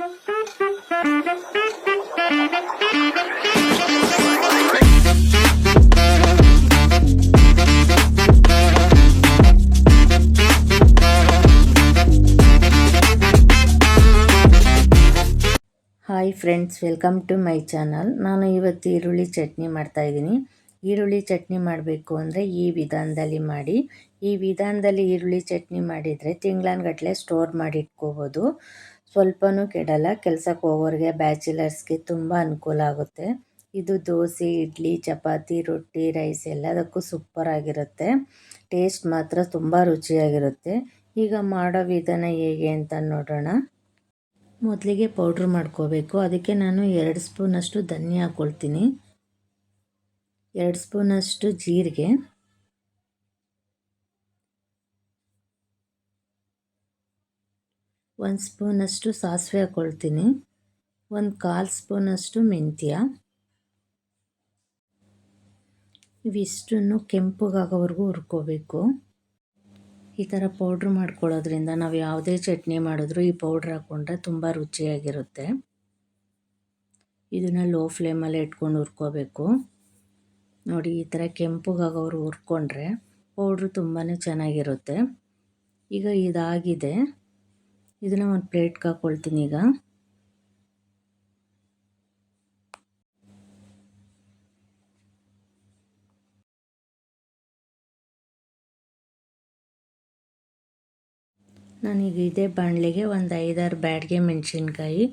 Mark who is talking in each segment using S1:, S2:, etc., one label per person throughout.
S1: Hi friends welcome to my channel ನಾನು ಇವತ್ತು ಈರುಳ್ಳಿ ಚಟ್ನಿ ಮಾಡ್ತಾ ಇದ್ದೀನಿ. ಈರುಳ್ಳಿ ಚಟ್ನಿ ಮಾಡಬೇಕು ಅಂದರೆ ಈ ವಿಧಾನದಲ್ಲಿ ಮಾಡಿ. ಈ ವಿಧಾನದಲ್ಲಿ ಈರುಳ್ಳಿ ಚಟ್ನಿ ಮಾಡಿದರೆ ತಿಂಗಳನ್ಗಟ್ಲೆ ಸ್ಟೋರ್ ಮಾಡಿ ಇಟ್ಕೋಬೋದು. ಸ್ವಲ್ಪನೂ ಕೆಡಲ್ಲ. ಕೆಲಸಕ್ಕೆ ಹೋಗೋರಿಗೆ, ಬ್ಯಾಚುಲರ್ಸ್ಗೆ ತುಂಬ ಅನುಕೂಲ ಆಗುತ್ತೆ. ಇದು ದೋಸೆ, ಇಡ್ಲಿ, ಚಪಾತಿ, ರೊಟ್ಟಿ, ರೈಸ್ ಎಲ್ಲದಕ್ಕೂ ಸೂಪರ್ ಆಗಿರುತ್ತೆ. ಟೇಸ್ಟ್ ಮಾತ್ರ ತುಂಬ ರುಚಿಯಾಗಿರುತ್ತೆ. ಈಗ ಮಾಡೋ ವಿಧಾನ ಹೇಗೆ ಅಂತ ನೋಡೋಣ. ಮೊದಲಿಗೆ ಪೌಡ್ರ್ ಮಾಡ್ಕೋಬೇಕು. ಅದಕ್ಕೆ ನಾನು ಎರಡು ಸ್ಪೂನಷ್ಟು ಧನಿಯಾ ಹಾಕ್ಕೊಳ್ತೀನಿ ಎರಡು ಸ್ಪೂನಷ್ಟು ಜೀರಿಗೆ. ಒಂದು ಸ್ಪೂನಷ್ಟು ಸಾಸಿವೆ ಹಾಕ್ಕೊಳ್ತೀನಿ ಒಂದು ಕಾಲು ಸ್ಪೂನಷ್ಟು ಮೆಂತ್ಯ. ಇವಿಷ್ಟನ್ನು ಕೆಂಪಗಾಗೋವರೆಗೂ ಹುರ್ಕೋಬೇಕು. ಈ ಥರ ಪೌಡ್ರ್ ಮಾಡ್ಕೊಳ್ಳೋದ್ರಿಂದ ನಾವು ಯಾವುದೇ ಚಟ್ನಿ ಮಾಡಿದ್ರೂ ಈ ಪೌಡ್ರ್ ಹಾಕ್ಕೊಂಡ್ರೆ ತುಂಬ ರುಚಿಯಾಗಿರುತ್ತೆ. ಇದನ್ನು ಲೋ ಫ್ಲೇಮಲ್ಲಿ ಇಟ್ಕೊಂಡು ಹುರ್ಕೋಬೇಕು. ನೋಡಿ, ಈ ಥರ ಕೆಂಪುಗಾಗೋರು ಹುರ್ಕೊಂಡ್ರೆ ಪೌಡ್ರು ತುಂಬಾ ಚೆನ್ನಾಗಿರುತ್ತೆ. ಈಗ ಇದಾಗಿದೆ. ಇದನ್ನು ಒಂದು ಪ್ಲೇಟ್ಗೆ ಹಾಕ್ಕೊಳ್ತೀನಿ ಈಗ. ನಾನೀಗ ಇದೇ ಬಾಣಲೆಗೆ ಒಂದು ಐದಾರು ಬ್ಯಾಡ್ಗೆ ಮೆಣಸಿನ್ಕಾಯಿ,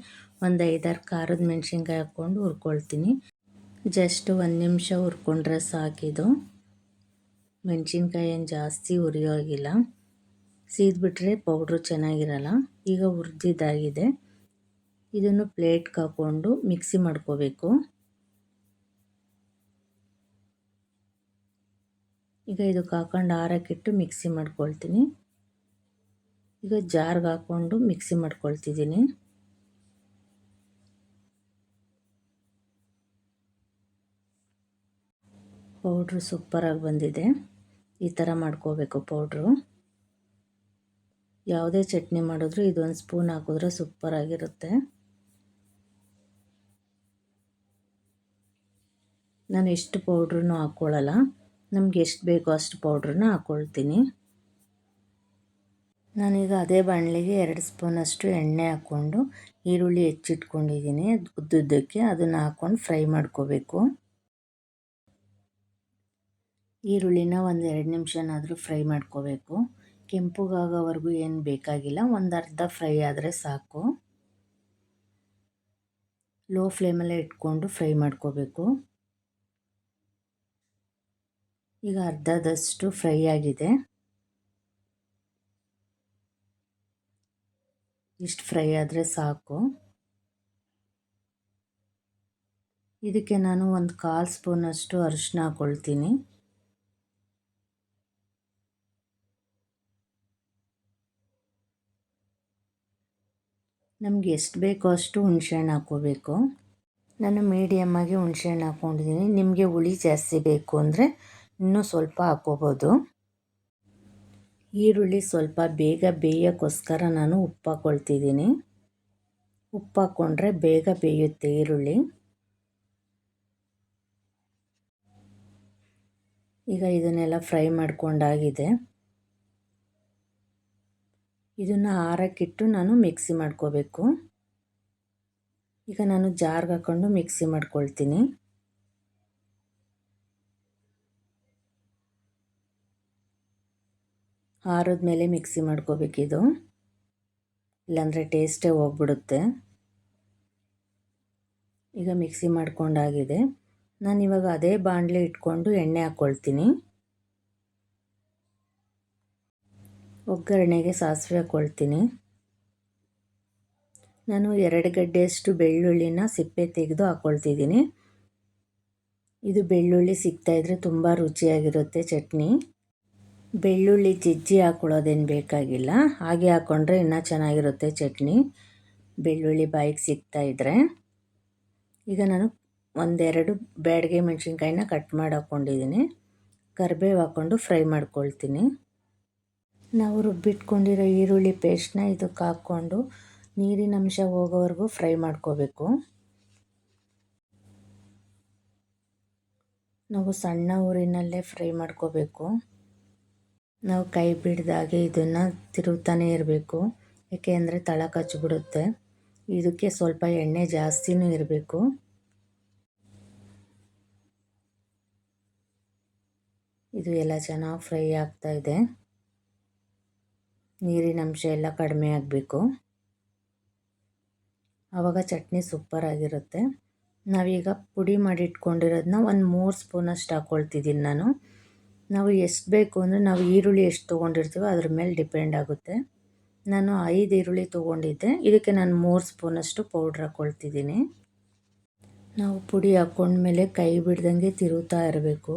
S1: ಒಂದು ಐದಾರು ಖಾರದ ಮೆಣಸಿನ್ಕಾಯಿ ಹಾಕ್ಕೊಂಡು ಹುರ್ಕೊಳ್ತೀನಿ. ಜಸ್ಟ್ ಒಂದು ನಿಮಿಷ ಹುರ್ಕೊಂಡ್ರೆ ಸಾಕಿದು ಮೆಣಸಿನ್ಕಾಯಿ ಏನು ಜಾಸ್ತಿ ಹುರಿಯೋಗಿಲ್ಲ ಸೀದ್ಬಿಟ್ರೆ ಪೌಡ್ರು ಚೆನ್ನಾಗಿರಲ್ಲ. ಈಗ ಹುರಿದಿದ್ದಾಗಿದೆ. ಇದನ್ನು ಪ್ಲೇಟ್ಗೆ ಹಾಕ್ಕೊಂಡು ಮಿಕ್ಸಿ ಮಾಡ್ಕೋಬೇಕು. ಈಗ ಇದಕ್ಕೆ ಹಾಕೊಂಡು ಆರಕ್ಕಿಟ್ಟು ಮಿಕ್ಸಿ ಮಾಡ್ಕೊಳ್ತೀನಿ. ಈಗ ಜಾರ್ಗೆ ಹಾಕ್ಕೊಂಡು ಮಿಕ್ಸಿ ಮಾಡ್ಕೊಳ್ತಿದ್ದೀನಿ. ಪೌಡ್ರು ಸೂಪರಾಗಿ ಬಂದಿದೆ. ಈ ಥರ ಮಾಡ್ಕೋಬೇಕು ಪೌಡ್ರು ಯಾವುದೇ ಚಟ್ನಿ ಮಾಡಿದ್ರು ಇದೊಂದು ಸ್ಪೂನ್ ಹಾಕಿದ್ರೆ ಸೂಪರಾಗಿರುತ್ತೆ ನಾನು ಎಷ್ಟು ಪೌಡ್ರೂ ಹಾಕ್ಕೊಳ್ಳಲ್ಲ ನಮ್ಗೆ ಎಷ್ಟು ಬೇಕೋ ಅಷ್ಟು ಪೌಡ್ರನ್ನ ಹಾಕ್ಕೊಳ್ತೀನಿ ನಾನೀಗ ಅದೇ ಬಾಣಲಿಗೆ ಎರಡು ಸ್ಪೂನಷ್ಟು ಎಣ್ಣೆ ಹಾಕ್ಕೊಂಡು ಈರುಳ್ಳಿ ಹೆಚ್ಚಿಟ್ಕೊಂಡಿದ್ದೀನಿ. ಉದ್ದುದ್ದಕ್ಕೆ ಅದನ್ನು ಹಾಕ್ಕೊಂಡು ಫ್ರೈ ಮಾಡ್ಕೋಬೇಕು. ಈರುಳ್ಳಿನ ಒಂದು ಎರಡು ನಿಮಿಷನಾದರೂ ಫ್ರೈ ಮಾಡ್ಕೋಬೇಕು. ಕೆಂಪುಗಾಗೋವರೆಗೂ ಏನು ಬೇಕಾಗಿಲ್ಲ, ಒಂದು ಅರ್ಧ ಫ್ರೈ ಆದರೆ ಸಾಕು. ಲೋ ಫ್ಲೇಮಲ್ಲೇ ಇಟ್ಕೊಂಡು ಫ್ರೈ ಮಾಡ್ಕೋಬೇಕು. ಈಗ ಅರ್ಧದಷ್ಟು ಫ್ರೈ ಆಗಿದೆ. ಇಷ್ಟು ಫ್ರೈ ಆದರೆ ಸಾಕು. ಇದಕ್ಕೆ ನಾನು ಒಂದು ಕಾಲು ಸ್ಪೂನಷ್ಟು ಅರಿಶಿನ ಹಾಕ್ಕೊಳ್ತೀನಿ ನಮ್ಗೆ ಎಷ್ಟು ಬೇಕೋ ಅಷ್ಟು ಹುಣಸೆಹಣ್ಣು ಹಾಕ್ಕೋಬೇಕು. ನಾನು ಮೀಡಿಯಮ್ಮಾಗಿ ಹುಣಸೆಹಣ್ಣು ಹಾಕ್ಕೊಂಡಿದ್ದೀನಿ ನಿಮಗೆ ಹುಳಿ ಜಾಸ್ತಿ ಬೇಕು ಅಂದರೆ ಇನ್ನೂ ಸ್ವಲ್ಪ ಹಾಕ್ಕೋಬೋದು. ಈರುಳ್ಳಿ ಸ್ವಲ್ಪ ಬೇಗ ಬೇಯೋಕ್ಕೋಸ್ಕರ ನಾನು ಉಪ್ಪು ಹಾಕ್ಕೊಳ್ತಿದ್ದೀನಿ ಉಪ್ಪು ಹಾಕ್ಕೊಂಡ್ರೆ ಬೇಗ ಬೇಯುತ್ತೆ ಈರುಳ್ಳಿ. ಈಗ ಇದನ್ನೆಲ್ಲ ಫ್ರೈ ಮಾಡ್ಕೊಂಡಾಗಿದೆ. ಇದನ್ನು ಆರಕ್ಕಿಟ್ಟು ನಾನು ಮಿಕ್ಸಿ ಮಾಡ್ಕೋಬೇಕು. ಈಗ ನಾನು ಜಾರ್ಗೆ ಹಾಕ್ಕೊಂಡು ಮಿಕ್ಸಿ ಮಾಡ್ಕೊಳ್ತೀನಿ. ಆರಿದ್ಮೇಲೆ ಮಿಕ್ಸಿ ಮಾಡ್ಕೋಬೇಕಿದು. ಇಲ್ಲಾಂದರೆ ಟೇಸ್ಟೇ ಹೋಗ್ಬಿಡುತ್ತೆ. ಈಗ ಮಿಕ್ಸಿ ಮಾಡ್ಕೊಂಡಾಗಿದೆ. ನಾನು ಇವಾಗ ಅದೇ ಬಾಣಲೆ ಇಟ್ಕೊಂಡು ಎಣ್ಣೆ ಹಾಕ್ಕೊಳ್ತೀನಿ ಒಗ್ಗರಣೆಗೆ ಸಾಸಿವೆ ಹಾಕ್ಕೊಳ್ತೀನಿ ನಾನು ಎರಡು ಗಡ್ಡೆಯಷ್ಟು ಬೆಳ್ಳುಳ್ಳಿನ ಸಿಪ್ಪೆ ತೆಗೆದು ಹಾಕ್ಕೊಳ್ತಿದ್ದೀನಿ ಇದು ಬೆಳ್ಳುಳ್ಳಿ ಸಿಗ್ತಾಯಿದ್ರೆ ತುಂಬ ರುಚಿಯಾಗಿರುತ್ತೆ ಚಟ್ನಿ. ಬೆಳ್ಳುಳ್ಳಿ ಜಜ್ಜಿ ಹಾಕ್ಕೊಳ್ಳೋದೇನು ಬೇಕಾಗಿಲ್ಲ. ಹಾಗೆ ಹಾಕ್ಕೊಂಡ್ರೆ ಇನ್ನೂ ಚೆನ್ನಾಗಿರುತ್ತೆ ಚಟ್ನಿ. ಬೆಳ್ಳುಳ್ಳಿ ಬಾಯಿಗೆ ಸಿಗ್ತಾಯಿದ್ರೆ ಈಗ ನಾನು ಒಂದೆರಡು ಬ್ಯಾಡಿಗೆ ಮೆಣಸಿನ್ಕಾಯಿನ ಕಟ್ ಮಾಡಿ ಹಾಕ್ಕೊಂಡಿದ್ದೀನಿ ಕರಿಬೇವು ಹಾಕ್ಕೊಂಡು ಫ್ರೈ ಮಾಡ್ಕೊಳ್ತೀನಿ. ನಾವು ರುಬ್ಬಿಟ್ಕೊಂಡಿರೋ ಈರುಳ್ಳಿ ಪೇಸ್ಟ್ನ ಇದಕ್ಕೆ ಹಾಕ್ಕೊಂಡು ನೀರಿನ ಅಂಶ ಹೋಗೋವರೆಗೂ ಫ್ರೈ ಮಾಡ್ಕೋಬೇಕು. ನಾವು ಸಣ್ಣ ಊರಿನಲ್ಲೇ ಫ್ರೈ ಮಾಡ್ಕೋಬೇಕು. ನಾವು ಕೈ ಬಿಡ್ದಾಗೆ ಇದನ್ನು ತಿರುಗ್ತಾನೆ ಇರಬೇಕು. ಏಕೆ ಅಂದರೆ ತಳ ಕಚ್ಚಿಬಿಡುತ್ತೆ ಇದಕ್ಕೆ ಸ್ವಲ್ಪ ಎಣ್ಣೆ ಜಾಸ್ತಿನೂ ಇರಬೇಕು. ಇದು ಎಲ್ಲ ಚೆನ್ನಾಗಿ ಫ್ರೈ ಆಗ್ತಾ ಇದೆ. ನೀರಿನ ಅಂಶ ಎಲ್ಲ ಕಡಿಮೆ ಆಗಬೇಕು. ಆವಾಗ ಚಟ್ನಿ ಸೂಪರಾಗಿರುತ್ತೆ ನಾವೀಗ ಪುಡಿ ಮಾಡಿ ಇಟ್ಕೊಂಡಿರೋದನ್ನ ಒಂದು ಮೂರು ಸ್ಪೂನಷ್ಟು ಹಾಕ್ಕೊಳ್ತಿದ್ದೀನಿ ನಾನು. ನಾವು ಎಷ್ಟು ಬೇಕು ಅಂದರೆ ನಾವು ಈರುಳ್ಳಿ ಎಷ್ಟು ತೊಗೊಂಡಿರ್ತೀವೋ ಅದ್ರ ಮೇಲೆ ಡಿಪೆಂಡ್ ಆಗುತ್ತೆ. ನಾನು ಐದು ಈರುಳ್ಳಿ ತೊಗೊಂಡಿದ್ದೆ. ಇದಕ್ಕೆ ನಾನು ಮೂರು ಸ್ಪೂನಷ್ಟು ಪೌಡ್ರ್ ಹಾಕ್ಕೊಳ್ತಿದ್ದೀನಿ ನಾವು ಪುಡಿ ಹಾಕ್ಕೊಂಡ್ಮೇಲೆ ಕೈ ಬಿಡ್ದಂಗೆ ತಿರುತ್ತಾ ಇರಬೇಕು.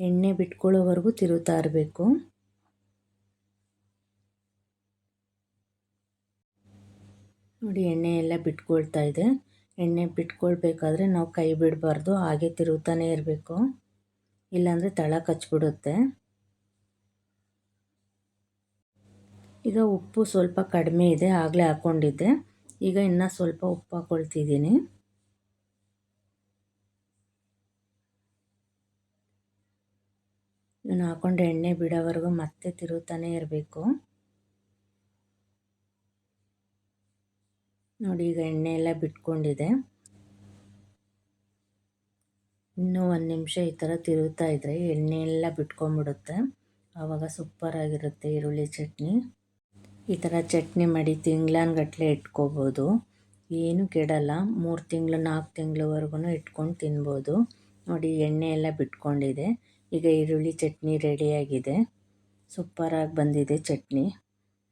S1: ಎಣ್ಣೆ ಬಿಟ್ಕೊಳ್ಳೋವರೆಗೂ ತಿರುತ್ತಾ ಇರಬೇಕು. ನೋಡಿ ಎಣ್ಣೆ ಎಲ್ಲ ಬಿಟ್ಕೊಳ್ತಾ ಇದೆ. ಎಣ್ಣೆ ಬಿಟ್ಕೊಳ್ಬೇಕಾದ್ರೆ ನಾವು ಕೈ ಬಿಡಬಾರ್ದು, ಹಾಗೆ ತಿರುಗ್ತಾನೆ ಇರಬೇಕು. ಇಲ್ಲಾಂದರೆ ತಳ ಕಚ್ಬಿಡುತ್ತೆ. ಈಗ ಉಪ್ಪು ಸ್ವಲ್ಪ ಕಡಿಮೆ ಇದೆ, ಆಗಲೇ ಹಾಕ್ಕೊಂಡಿದ್ದೆ ಈಗ ಇನ್ನೂ ಸ್ವಲ್ಪ ಉಪ್ಪು ಹಾಕ್ಕೊಳ್ತಿದ್ದೀನಿ ನಾನು ಹಾಕ್ಕೊಂಡು ಎಣ್ಣೆ ಬಿಡೋವರೆಗೂ ಮತ್ತೆ ತಿರುಗ್ತಾನೆ ಇರಬೇಕು. ನೋಡಿ, ಈಗ ಎಣ್ಣೆ ಎಲ್ಲ ಬಿಟ್ಕೊಂಡಿದೆ. ಇನ್ನೂ ಒಂದು ನಿಮಿಷ ಈ ಥರ ತಿರುಗ್ತಾ ಇದ್ದರೆ ಎಣ್ಣೆ ಎಲ್ಲ ಬಿಟ್ಕೊಂಬಿಡುತ್ತೆ ಆವಾಗ ಸೂಪರಾಗಿರುತ್ತೆ ಈರುಳ್ಳಿ ಚಟ್ನಿ. ಈ ಥರ ಚಟ್ನಿ ಮಾಡಿ ತಿಂಗ್ಳಾನ್ಗಟ್ಲೆ ಇಟ್ಕೋಬೋದು. ಏನು ಕೆಡಲ್ಲ, ಮೂರು ತಿಂಗಳು ನಾಲ್ಕು ತಿಂಗಳವರೆಗೂ ಇಟ್ಕೊಂಡು ತಿನ್ಬೋದು. ನೋಡಿ, ಎಣ್ಣೆ ಎಲ್ಲ ಬಿಟ್ಕೊಂಡಿದೆ. ಈಗ ಈರುಳ್ಳಿ ಚಟ್ನಿ ರೆಡಿಯಾಗಿದೆ ಸೂಪರಾಗಿ ಬಂದಿದೆ ಚಟ್ನಿ.